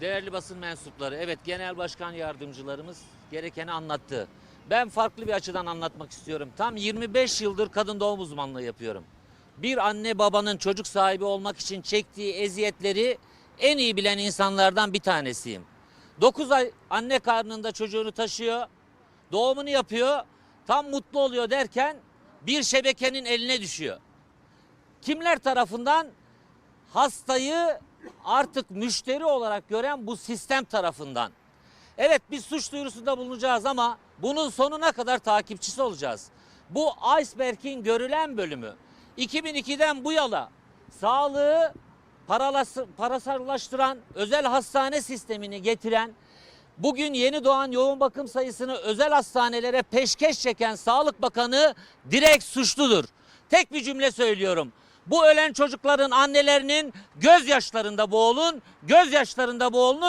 değerli basın mensupları, evet genel başkan yardımcılarımız gerekeni anlattı. Ben farklı bir açıdan anlatmak istiyorum. Tam 25 yıldır kadın doğum uzmanlığı yapıyorum. Bir anne babanın çocuk sahibi olmak için çektiği eziyetleri en iyi bilen insanlardan bir tanesiyim. 9 ay anne karnında çocuğunu taşıyor, doğumunu yapıyor, tam mutlu oluyor derken bir şebekenin eline düşüyor. Kimler tarafından? hastayı artık müşteri olarak gören bu sistem tarafından. Evet biz suç duyurusunda bulunacağız ama bunun sonuna kadar takipçisi olacağız. Bu iceberg'in görülen bölümü. 2002'den bu yana sağlığı parasallaştıran özel hastane sistemini getiren Bugün yeni doğan yoğun bakım sayısını özel hastanelere peşkeş çeken Sağlık Bakanı direkt suçludur. Tek bir cümle söylüyorum. Bu ölen çocukların annelerinin gözyaşlarında boğulun, gözyaşlarında boğulun.